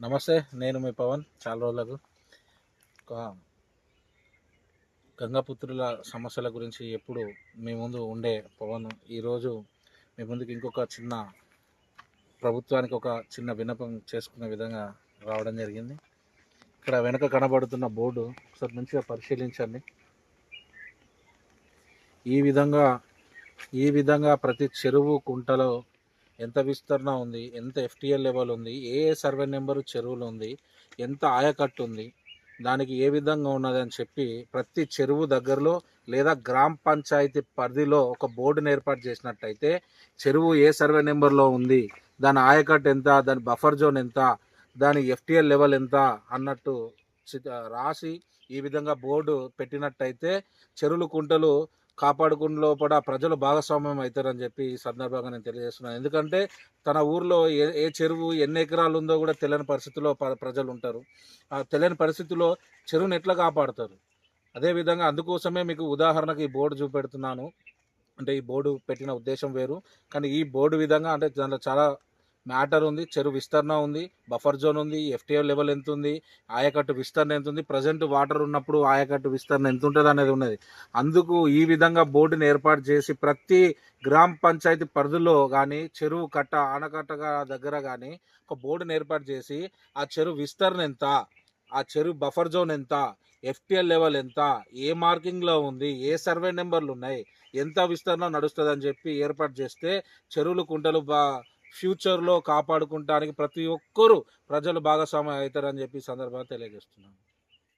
నమస్తే నేను మీ పవన్. చాలా రోజులకు ఒక గంగాపుత్రుల సమస్యల గురించి ఎప్పుడు మీ ముందు ఉండే పవన్. ఈరోజు మీ ముందుకు ఇంకొక చిన్న ప్రభుత్వానికి ఒక చిన్న విన్నపం చేసుకునే విధంగా రావడం జరిగింది. ఇక్కడ వెనక కనబడుతున్న బోర్డు ఒకసారి మంచిగా పరిశీలించండి. ఈ విధంగా ఈ విధంగా ప్రతి చెరువు కుంటలో ఎంత విస్తరణ ఉంది ఎంత ఎఫ్టీఎల్ లెవెల్ ఉంది ఏ సర్వే నెంబరు చెరువులు ఉంది ఎంత ఆయకట్టు ఉంది దానికి ఏ విధంగా ఉన్నది అని చెప్పి ప్రతి చెరువు దగ్గరలో లేదా గ్రామ పంచాయతీ పరిధిలో ఒక బోర్డును ఏర్పాటు చేసినట్టయితే చెరువు ఏ సర్వే నెంబర్లో ఉంది దాని ఆయకట్టు ఎంత దాని బఫర్ జోన్ ఎంత దాని ఎఫ్టీఎల్ లెవెల్ ఎంత అన్నట్టు రాసి ఈ విధంగా బోర్డు పెట్టినట్టయితే చెరువులు కుంటలు కాపాడుకున్న లోపల ప్రజలు భాగస్వామ్యం అవుతారని చెప్పి ఈ సందర్భంగా నేను తెలియజేస్తున్నాను. ఎందుకంటే తన ఊర్లో ఏ ఏ చెరువు ఎన్ని ఎకరాలు ఉందో కూడా తెలియని పరిస్థితిలో ప- ప్రజలు ఉంటారు ఆ తెలియని పరిస్థితిలో చెరువుని ఎట్లా కాపాడుతారు? అదేవిధంగా అందుకోసమే మీకు ఉదాహరణకు ఈ బోర్డు చూపెడుతున్నాను. అంటే ఈ బోర్డు పెట్టిన ఉద్దేశం వేరు. కానీ ఈ బోర్డు విధంగా అంటే దాంట్లో చాలా మ్యాటర్ ఉంది చెరువు విస్తరణ ఉంది బఫర్ జోన్ ఉంది ఎఫ్టీఎల్ లెవెల్ ఎంత ఉంది ఆయకట్టు విస్తరణ ఎంత ఉంది ప్రజెంట్ వాటర్ ఉన్నప్పుడు ఆయకట్టు విస్తరణ ఎంత ఉంటుంది అనేది ఉన్నది. అందుకు ఈ విధంగా బోర్డుని ఏర్పాటు చేసి ప్రతి గ్రామ పంచాయతీ పరిధిలో కానీ చెరువు కట్ట ఆనకట్ట దగ్గర కానీ ఒక బోర్డుని ఏర్పాటు చేసి ఆ చెరువు విస్తరణ ఎంత ఆ చెరువు బఫర్ జోన్ ఎంత ఎఫ్టిఎల్ లెవెల్ ఎంత ఏ మార్కింగ్లో ఉంది ఏ సర్వే నెంబర్లు ఉన్నాయి ఎంత విస్తరణ నడుస్తుంది అని చెప్పి ఏర్పాటు చేస్తే చెరువులు కుంటలు బా ఫ్యూచర్లో కాపాడుకుంటానికి ప్రతి ఒక్కరూ ప్రజలు భాగస్వామ్యం అవుతారని చెప్పి సందర్భంగా తెలియజేస్తున్నాను.